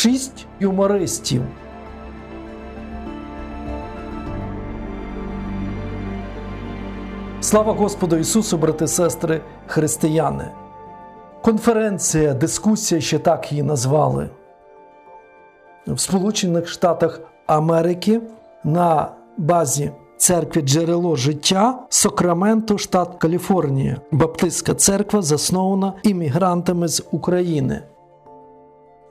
шість юмористів. Слава Господу Ісусу, брати сестри, християни. Конференція, дискусія, ще так її назвали. В Сполучених Штатах Америки на базі церкви Джерело життя Сокраменто, штат Каліфорнія. Баптистська церква заснована іммігрантами з України.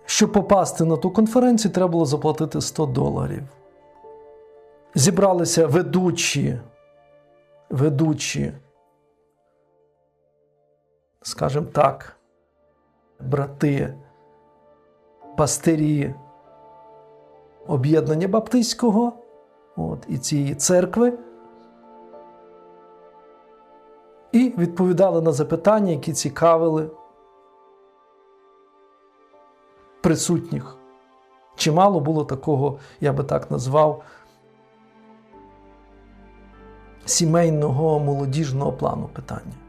Щоб попасти на ту конференцію, треба було заплатити 100 доларів. Зібралися ведучі, ведучі, скажімо так, брати, пастирі об'єднання Баптистського от, і цієї церкви. І відповідали на запитання, які цікавили присутніх. Чимало було такого, я би так назвав, сімейного молодіжного плану питання.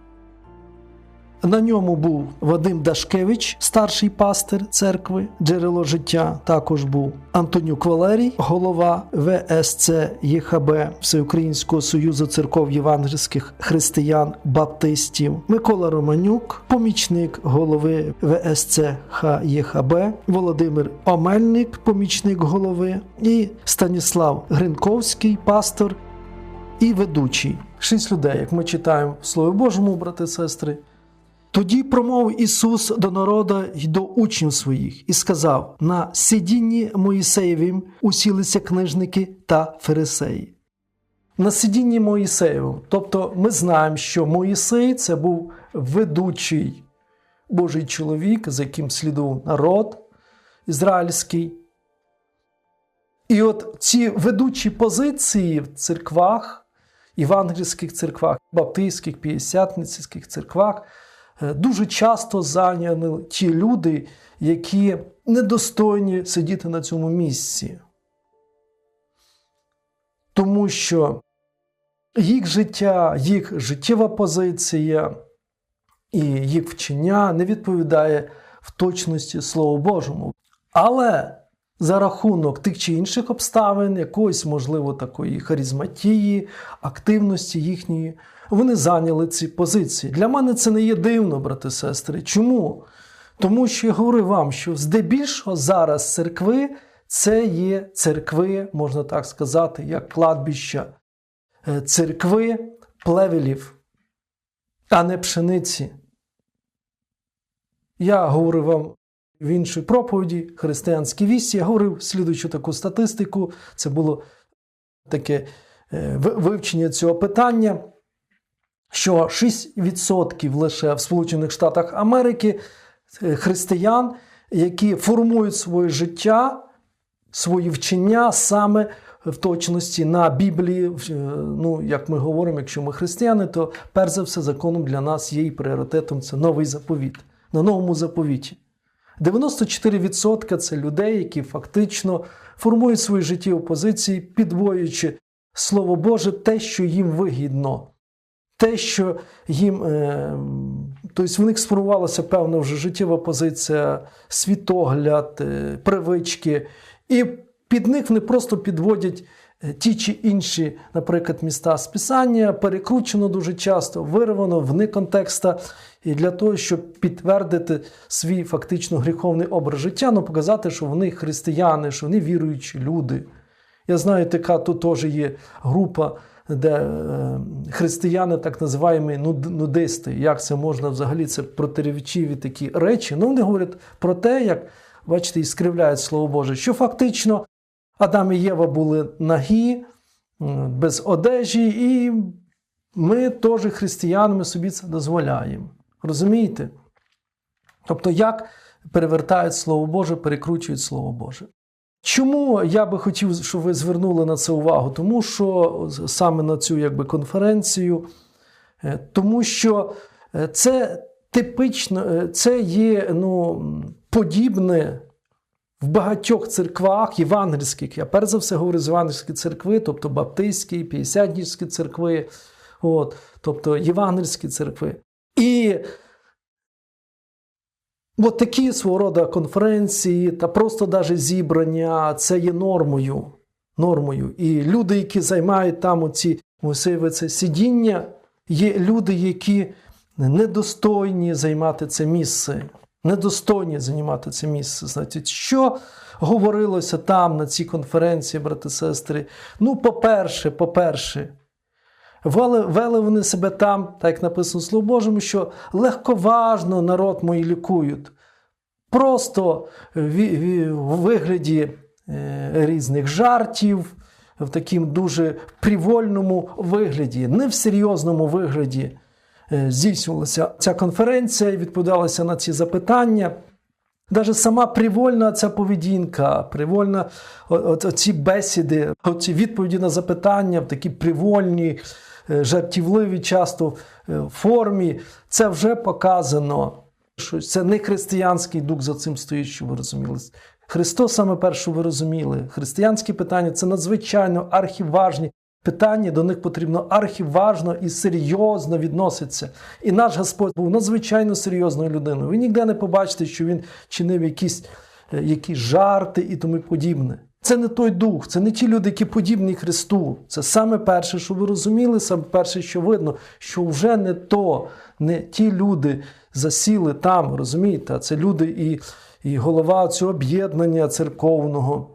На ньому був Вадим Дашкевич, старший пастир церкви, джерело життя. Також був Антонюк Валерій, голова ВСЦ ЄХБ Всеукраїнського союзу церков євангельських християн Баптистів, Микола Романюк, помічник голови ВСЦ ХЄХБ, Володимир Омельник, помічник голови, і Станіслав Гринковський, пастор і ведучий. Шість людей, як ми читаємо в Слові Божому, брати сестри. Тоді промовив Ісус до народу й до учнів своїх і сказав: на сидінні Моїсеєвім усілися книжники та фарисеї. На сидінні Моїсеєвим. Тобто ми знаємо, що Моїсей це був ведучий Божий чоловік, за яким слідував народ ізраїльський. І от ці ведучі позиції в церквах, євангельських церквах, баптистських, п'ятдесятницьких церквах дуже часто зайняли ті люди, які недостойні сидіти на цьому місці. Тому що їх життя, їх життєва позиція і їх вчення не відповідає в точності Слову Божому. Але за рахунок тих чи інших обставин, якоїсь, можливо, такої харизматії, активності їхньої, вони зайняли ці позиції. Для мене це не є дивно, брати сестри. Чому? Тому що я говорю вам, що здебільшого зараз церкви це є церкви, можна так сказати, як кладбища, е, церкви плевелів, а не пшениці. Я говорю вам в іншій проповіді християнській вісті, я говорив слідуючу таку статистику. Це було таке е, вивчення цього питання, що 6% лише в Сполучених Штатах Америки е, християн, які формують своє життя, свої вчення саме в точності на Біблії. Е, Ну, як ми говоримо, якщо ми християни, то перш за все законом для нас є і пріоритетом це новий заповіт. На новому заповіті. 94% це людей, які фактично формують свої життєві позиції, підвоюючи Слово Боже, те, що їм вигідно, те, що їм, е, тобто в них сформувалася певна вже життєва позиція, світогляд, е, привички, і під них вони просто підводять е, ті чи інші, наприклад, міста з писання, перекручено дуже часто, вирвано вне контекста, і для того, щоб підтвердити свій фактично гріховний образ життя, ну показати, що вони християни, що вони віруючі люди. Я знаю, така тут теж є група, де е, християни, так називаємо нудисти. Як це можна взагалі це протирічиві такі речі? Ну, вони говорять про те, як бачите, і скривляють Слово Боже, що фактично Адам і Єва були нагі, без одежі, і ми теж християнами собі це дозволяємо. Розумієте? Тобто, як перевертають Слово Боже, перекручують Слово Боже. Чому я би хотів, щоб ви звернули на це увагу? Тому що саме на цю якби, конференцію, е, тому що е, це типично, е, це є ну, подібне в багатьох церквах євангельських. Я перш за все говорю з євангельської церкви, тобто баптистські, п'ятдесятнічські церкви, от, тобто євангельські церкви. І От такі свого роду конференції та просто навіть зібрання це є нормою. нормою. І люди, які займають там оці це сидіння, є люди, які недостойні займати це місце. Недостойні займати це місце. Значить, що говорилося там на цій конференції, брати сестри? Ну, по-перше, по-перше, Вели, вони себе там, так як написано в Слово Божому, що легковажно народ мої лікують. Просто в, вигляді е, різних жартів, в такому дуже привольному вигляді, не в серйозному вигляді е, здійснювалася ця конференція і відповідалася на ці запитання. Навіть сама привольна ця поведінка, привольна ці бесіди, оці відповіді на запитання в такі привольні, жартівливі часто е, формі, це вже показано, що це не християнський дух за цим стоїть, що ви розуміли. Христос саме перше ви розуміли. Християнські питання це надзвичайно архіважні питання, до них потрібно архіважно і серйозно відноситися. І наш Господь був надзвичайно серйозною людиною. Ви ніде не побачите, що він чинив якісь, е, якісь жарти і тому подібне. Це не той дух, це не ті люди, які подібні Христу. Це саме перше, що ви розуміли, саме перше, що видно, що вже не то, не ті люди засіли там, розумієте? Це люди і, і голова цього об'єднання церковного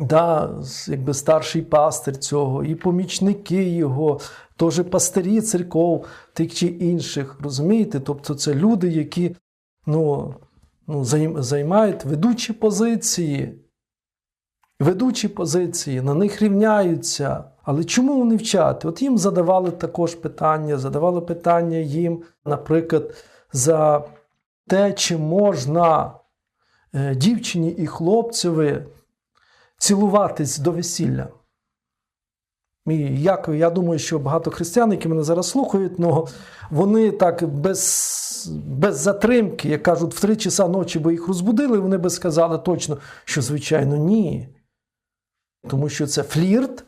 да, якби старший пастир цього, і помічники його, теж пастирі церков, тих чи інших. Розумієте? Тобто це люди, які ну, ну, займають ведучі позиції. Ведучі позиції, на них рівняються. Але чому вони вчать? От їм задавали також питання, задавали питання їм, наприклад, за те, чи можна е, дівчині і хлопцеві цілуватись до весілля. І як, Я думаю, що багато християн, які мене зараз слухають, ну, вони так без без затримки, як кажуть, в три часа ночі би їх розбудили, вони би сказали точно, що, звичайно, ні. Тому що це флірт,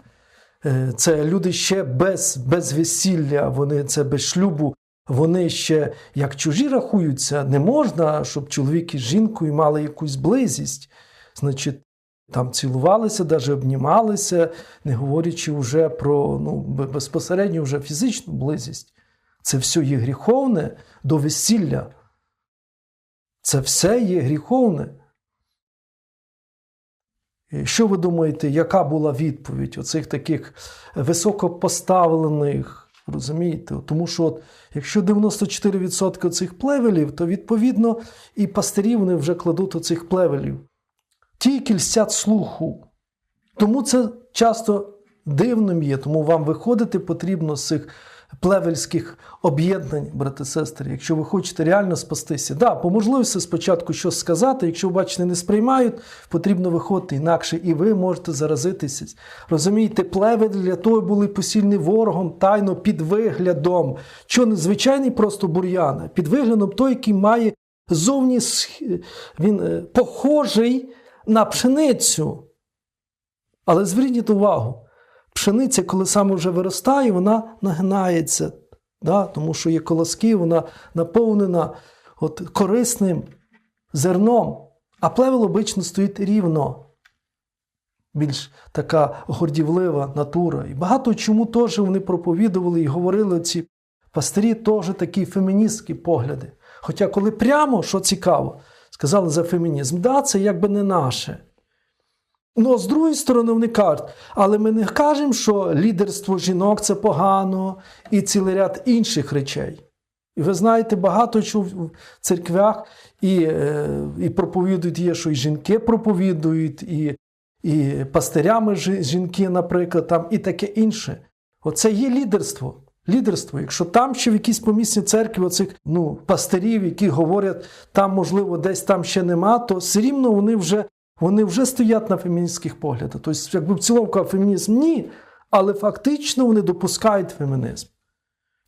е, це люди ще без без весілля, вони це без шлюбу, вони ще як чужі рахуються, не можна, щоб чоловік із жінкою мали якусь близість. Значить, там цілувалися, навіть обнімалися, не говорячи вже про ну, безпосередньо вже фізичну близість. Це все є гріховне до весілля. Це все є гріховне. Що ви думаєте, яка була відповідь оцих таких високопоставлених, розумієте? Тому що, от, якщо 94% цих плевелів, то відповідно і пастирі вони вже кладуть оцих плевелів тільки льстять слуху. Тому це часто дивним є, тому вам виходити потрібно з цих плевельських об'єднань, брати сестри, якщо ви хочете реально спастися. Да, по можливості спочатку щось сказати, якщо бачите, не сприймають, потрібно виходити інакше, і ви можете заразитися. Розумієте, плевель для того були посільні ворогом тайно під виглядом, що не звичайний просто бур'ян, а під виглядом той, який має зовні він е, похожий на пшеницю. Але зверніть увагу, пшениця, коли саме вже виростає, вона нагинається, да? тому що є колоски, вона наповнена от, корисним зерном, а плевел обично стоїть рівно. Більш така гордівлива натура. І багато чому теж вони проповідували і говорили ці пастирі теж такі феміністські погляди. Хоча, коли прямо, що цікаво, сказали за фемінізм. Да, це якби не наше. Ну, з другої сторони, вони кажуть, але ми не кажемо, що лідерство жінок це погано і цілий ряд інших речей. І ви знаєте, багато чого в церквях і е, і проповідують є, що і жінки проповідують, і і пастирями жінки, наприклад, там, і таке інше. Оце є лідерство лідерство. Якщо там ще в якійсь помісній церкві оцих ну, пастирів, які говорять, там, можливо, десь там ще нема, то все рівно вони вже вони вже стоять на феміністських поглядах. Тобто, якби в цілому казав фемінізм ні, але фактично вони допускають фемінізм.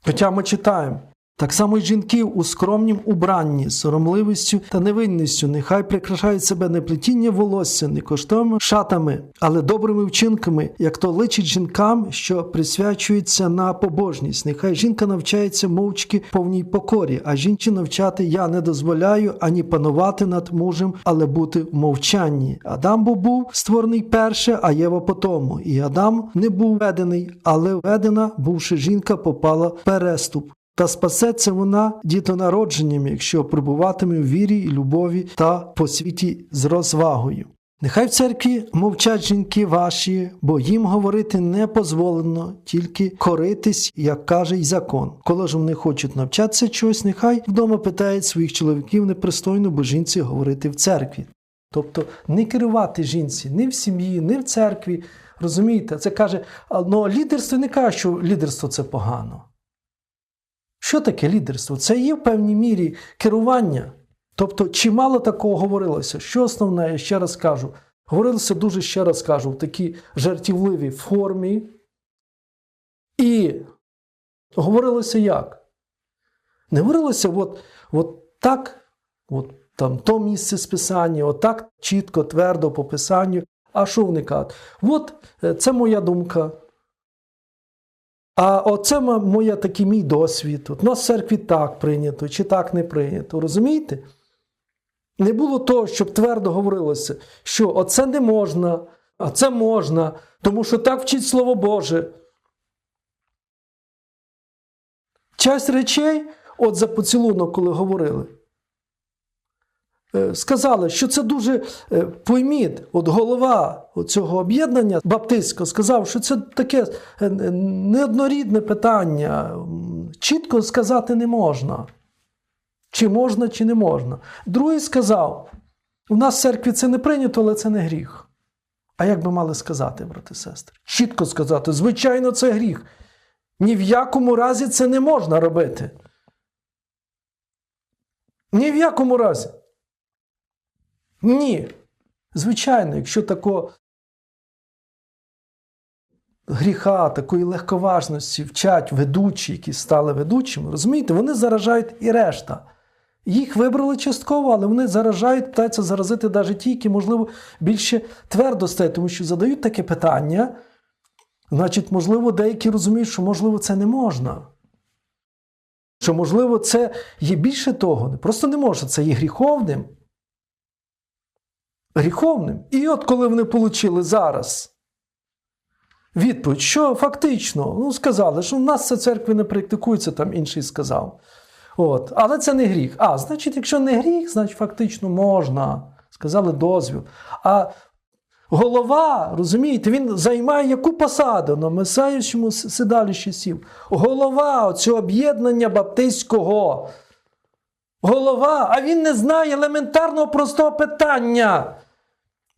Хоча ми читаємо, Так само й жінки у скромнім убранні, соромливістю та невинністю, нехай прикрашають себе не плетіння волосся, не коштовими шатами, але добрими вчинками, як то личить жінкам, що присвячується на побожність. Нехай жінка навчається мовчки повній покорі, а жінці навчати я не дозволяю ані панувати над мужем, але бути в мовчанні. Адам бо був створений перше, а Єва потому. І Адам не був ведений, але ведена, бувши жінка, попала в переступ. Та спасеться вона дітонародженням, якщо прибуватиме в вірі любові та по світі з розвагою. Нехай в церкві мовчать жінки ваші, бо їм говорити не позволено, тільки коритись, як каже й закон. Коли ж вони хочуть навчатися чогось, нехай вдома питають своїх чоловіків непристойно, бо жінці говорити в церкві. Тобто не керувати жінці ні в сім'ї, ні в церкві. Розумієте, це каже, а, ну лідерство не каже, що лідерство це погано. Що таке лідерство? Це є в певній мірі керування. Тобто, чимало такого говорилося. Що основне, я ще раз кажу, говорилося дуже ще раз кажу, в такій жартівливій формі. І говорилося як? Не говорилося, от, от так, от там то місце списання, от чітко, твердо по писанню. А що вони кажуть? От е, це моя думка. А оце моя такий мій досвід. От у нас в церкві так прийнято, чи так не прийнято. Розумієте? Не було того, щоб твердо говорилося, що оце не можна, а це можна, тому що так вчить Слово Боже. Часть речей, от за поцілунок, коли говорили, сказали, що це дуже е, пойміть, от голова цього об'єднання баптистського сказав, що це таке е, неоднорідне питання. Чітко сказати не можна. Чи можна, чи не можна. Другий сказав: у нас в церкві це не прийнято, але це не гріх. А як би мали сказати, брати сестри? Чітко сказати, звичайно, це гріх. Ні в якому разі це не можна робити. Ні в якому разі. Ні. Звичайно, якщо тако гріха, такої легковажності вчать ведучі, які стали ведучими, розумієте, вони заражають і решта. Їх вибрали частково, але вони заражають, питаються заразити навіть ті, які, можливо, більше твердо стоять, тому що задають таке питання. Значить, можливо, деякі розуміють, що можливо це не можна. Що, можливо, це є більше того, просто не може, це є гріховним. Гріховним. І от коли вони отримали зараз відповідь, що фактично, ну, сказали, що в нас це церкви не практикується, там інший сказав. От. Але це не гріх. А, значить, якщо не гріх, значить фактично можна. Сказали дозвіл. А голова, розумієте, він займає яку посаду на Месаючому сидалищі сів? Голова цього об'єднання баптистського. Голова, а він не знає елементарного простого питання.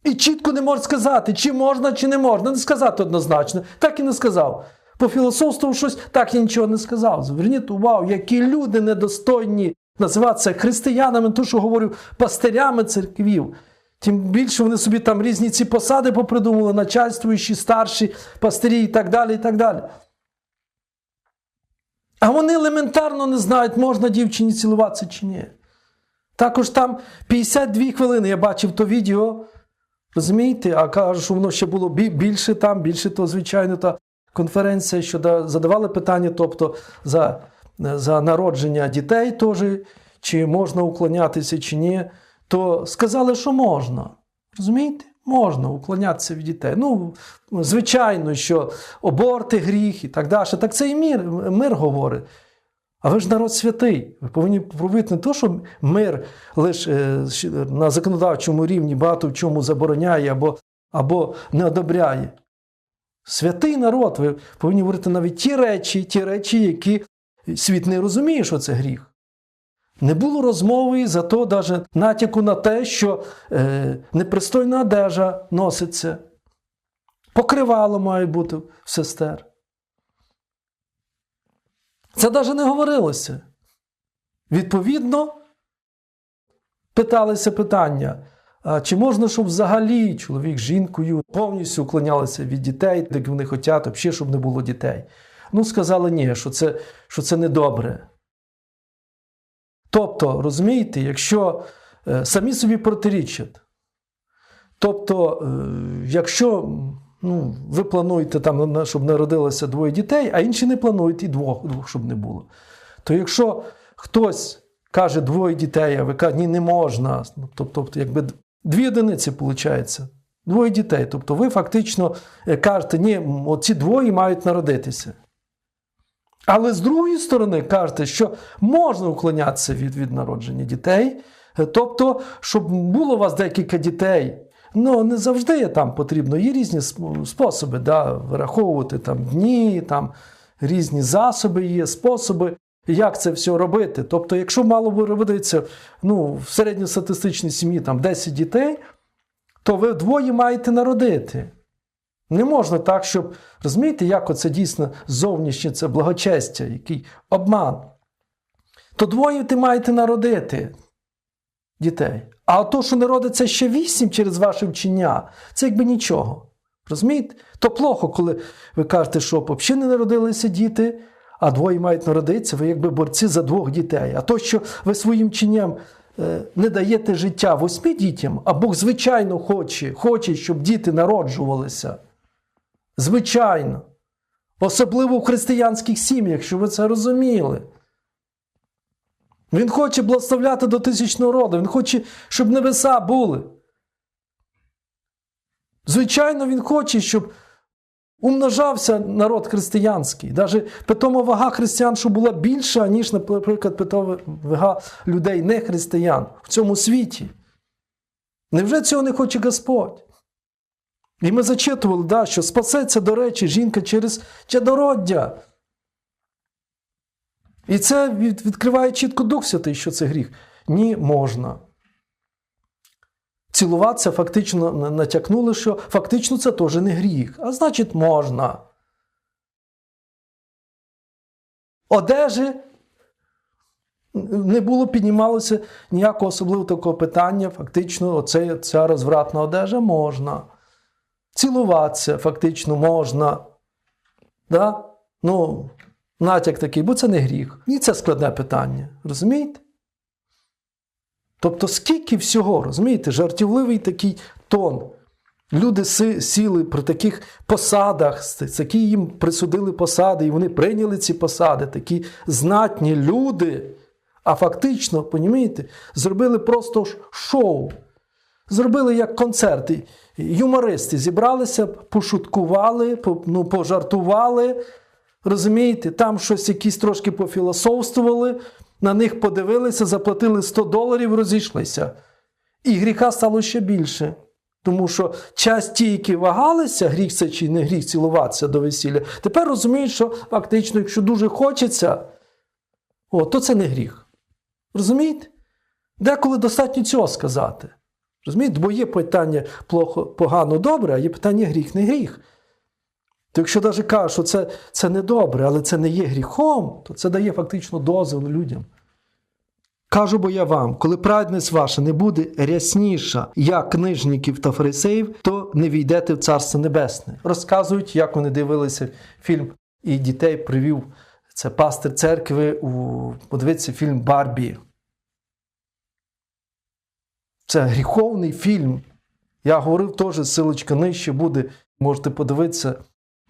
І чітко не може сказати, чи можна, чи не можна. Не сказати однозначно. Так і не сказав. Пофілософствував щось, так і нічого не сказав. Зверніть увагу, які люди недостойні називатися християнами, то, що говорю, пастирями церквів. Тим більше вони собі там різні ці посади попридумували, начальствуючі, старші, пастирі і так далі. і так далі. А вони елементарно не знають, можна дівчині цілуватися чи ні. Також там 52 хвилини я бачив то відео. Розумієте, а кажуть, що воно ще було більше там, більше то, звичайно, та конференція, що задавали питання, тобто за, за народження дітей теж, чи можна уклонятися, чи ні, то сказали, що можна. Розумієте? Можна уклонятися від дітей. Ну, звичайно, що аборти, гріх і так далі. Так це і мир, мир говорить. А ви ж народ святий. Ви повинні пробити не то, що мир лише на законодавчому рівні багато в чому забороняє або, або не одобряє. Святий народ, ви повинні говорити навіть ті речі, ті речі, які світ не розуміє, що це гріх. Не було розмови за то, навіть натяку на те, що е, непристойна одежа носиться. Покривало має бути в сестер. Це навіть не говорилося. Відповідно, питалися питання: чи можна, щоб взагалі чоловік з жінкою повністю уклонялися від дітей, як вони хочуть, взагалі, щоб не було дітей? Ну, сказали ні, що це, що це недобре. Тобто, розумієте, якщо е, самі собі протирічать, тобто, е, якщо ну, ви плануєте, там, щоб народилося двоє дітей, а інші не планують і двох, двох щоб не було, то якщо хтось каже двоє дітей, а ви кажете, ні, не можна, ну, тобто, тобто якби дві одиниці виходить. Двоє дітей. Тобто ви фактично е, кажете, ні, оці двоє мають народитися. Але з другої сторони кажете, що можна уклонятися від, від народження дітей. Е, Тобто, щоб було у вас декілька дітей, ну не завжди там потрібно. Є різні способи, да, вираховувати там дні, там різні засоби є, способи, як це все робити. Тобто, якщо мало би робитися ну, в середньостатистичній сім'ї там 10 дітей, то ви двоє маєте народити. Не можна так, щоб розумієте, як оце дійсно зовнішнє це благочестя, який обман. То двоє ти маєте народити дітей. А то, що народиться ще вісім через ваше вчення, це якби нічого. Розумієте? То плохо, коли ви кажете, що взагалі не народилися діти, а двоє мають народитися, ви якби борці за двох дітей. А то, що ви своїм чинням е, не даєте життя восьми дітям, а Бог звичайно хоче, хоче, щоб діти народжувалися. Звичайно. Особливо в християнських сім'ях, щоб ви це розуміли. Він хоче благословляти до тисячного роду, він хоче, щоб небеса були. Звичайно, він хоче, щоб умножався народ християнський. Навіть питома вага християн, щоб була більша, ніж, наприклад, питома вага людей не християн в цьому світі. Невже цього не хоче Господь? І ми зачитували, да, що спасеться, до речі, жінка через чадороддя. І це відкриває чітко Дух Святий, що це гріх. Ні, можна. Цілуватися фактично на- натякнули, що фактично це теж не гріх. А значить, можна. Одежі не було піднімалося ніякого особливого такого питання. Фактично, оце, ця розвратна одежа можна. Цілуватися фактично можна. Да? Ну, натяк такий, бо це не гріх. І це складне питання. Розумієте? Тобто, скільки всього, розумієте, жартівливий такий тон. Люди сіли при таких посадах, такі їм присудили посади, і вони прийняли ці посади, такі знатні люди. А фактично, понімаєте, зробили просто шоу. Зробили як концерти. Юмористи зібралися, пошуткували, ну, пожартували. Розумієте, там щось якісь трошки пофілософствували, на них подивилися, заплатили 100 доларів, розійшлися. І гріха стало ще більше. Тому що час ті, які вагалися, гріх це чи не гріх цілуватися до весілля, тепер розуміють, що фактично, якщо дуже хочеться, о, то це не гріх. Розумієте? Деколи достатньо цього сказати. Розумієте? Бо є питання плохо, погано, добре, а є питання гріх, не гріх. То якщо навіть кажуть, що це, це не добре, але це не є гріхом, то це дає фактично дозвіл людям. Кажу бо я вам, коли праведність ваша не буде рясніша, як книжників та фарисеїв, то не війдете в Царство Небесне. Розказують, як вони дивилися фільм, і дітей привів це пастир церкви у подивитися фільм Барбі. Це гріховний фільм. Я говорив теж, силочка нижче буде, можете подивитися.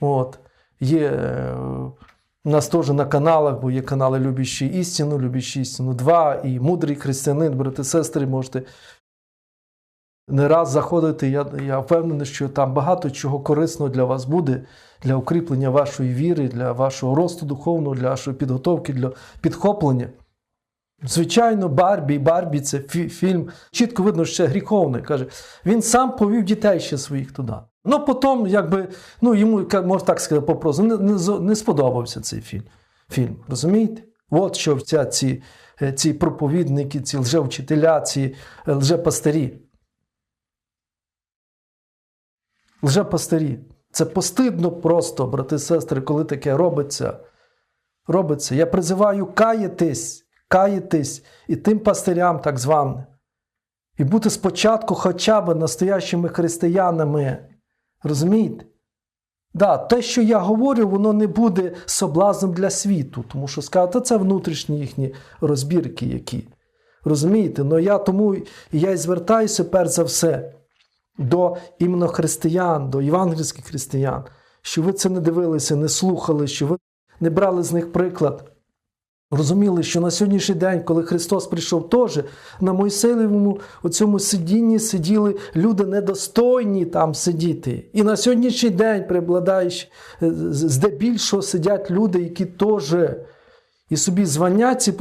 От. Є е, у нас теж на каналах, бо є канали Любящі істину, Любящі істину 2 і мудрий християнин, брати сестри, можете не раз заходити. Я, я впевнений, що там багато чого корисного для вас буде, для укріплення вашої віри, для вашого росту духовного, для вашої підготовки, для підхоплення. Звичайно, Барбі, Барбі це фі- фільм. Чітко видно, що ще гріховний. Каже, він сам повів дітей ще своїх туди. Ну, потім, якби, ну, йому, можна так сказати, попросту, не, не, не сподобався цей фільм. фільм. Розумієте? От що вця, ці, е, ці проповідники, ці лжевчителя, ці е, лжепастирі. Лжепастирі. Це постидно просто, брати і сестри, коли таке робиться. робиться. Я призиваю каятись, каятись і тим пастирям, так званим. І бути спочатку хоча б настоящими християнами. Розумієте? Да, те, що я говорю, воно не буде соблазном для світу, тому що «Та це внутрішні їхні розбірки які. Розумієте? Ну я тому я і звертаюся перш за все до іменно християн, до євангельських християн, що ви це не дивилися, не слухали, що ви не брали з них приклад. Розуміли, що на сьогоднішній день, коли Христос прийшов, теж на Мойсеєвому цьому сидінні сиділи люди недостойні там сидіти. І на сьогоднішній день, преобладаючи, е, здебільшого сидять люди, які теж і собі звання ці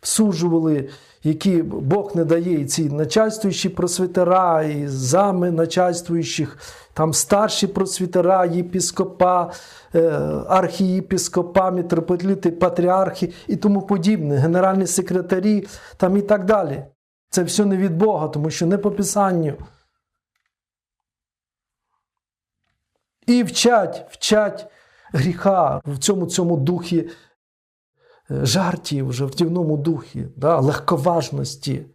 всуджували, які Бог не дає, і ці начальствуючі просвітера, і зами начальствуючих, там старші просвітера, єпіскопа, е, архієпіскопа, митрополіти, патріархи і тому подібне, генеральні секретарі там і так далі. Це все не від Бога, тому що не по Писанню. І вчать, вчать гріха в цьому цьому духі жартів, жартівному духі, да, легковажності.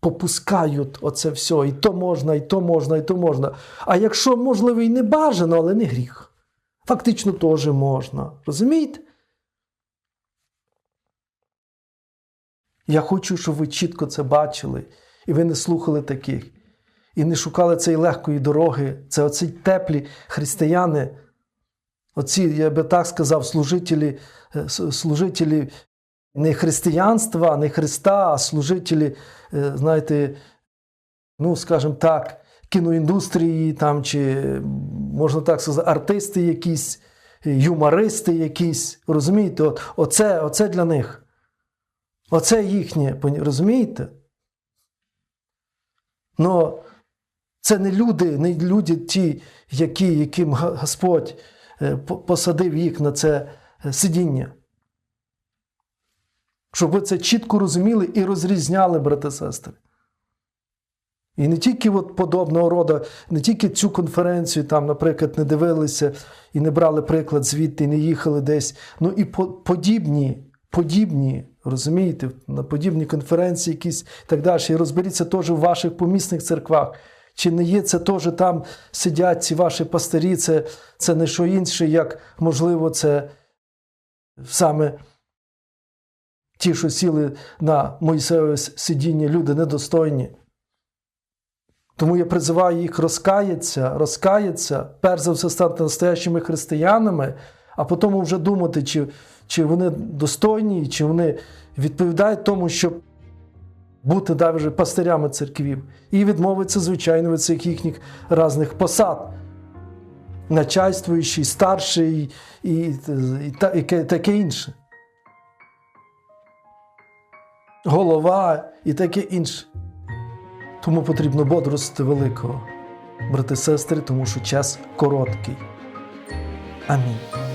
Попускають оце все, і то можна, і то можна, і то можна. А якщо, можливо, і не бажано, але не гріх. Фактично теж можна. Розумієте? Я хочу, щоб ви чітко це бачили, і ви не слухали таких, і не шукали цієї легкої дороги. Це оці теплі християни, оці, я би так сказав, служителі, е, служителі не християнства, не Христа, а служителі, е, знаєте, ну, скажімо так, кіноіндустрії, там, чи, можна так сказати, артисти якісь, юмористи якісь. Розумієте, От, оце, оце для них. Оце їхнє, розумієте? Ну, це не люди, не люди ті, які, яким Господь е, по- посадив їх на це е, сидіння. Щоб ви це чітко розуміли і розрізняли, брати сестри. І не тільки от подобного роду, не тільки цю конференцію, там, наприклад, не дивилися і не брали приклад звідти, не їхали десь. Ну і подібні, подібні, розумієте, на подібні конференції якісь і так далі. І розберіться теж в ваших помісних церквах. Чи не є це теж там сидять ці ваші пастирі, це, це не що інше, як можливо, це саме ті, що сіли на Мойсеєве сидіння, люди недостойні. Тому я призиваю їх розкаятися, розкаятися, перш за все стати настоящими християнами, а потім вже думати, чи, чи вони достойні, чи вони відповідають тому, щоб бути навіть пастирями церквів, і відмовитися, звичайно, від цих їхніх різних посад. Начальствуючий, старший і, і, та- і таке інше. Голова і таке інше. Тому потрібно бодрости великого, брати сестри, тому що час короткий. Амінь.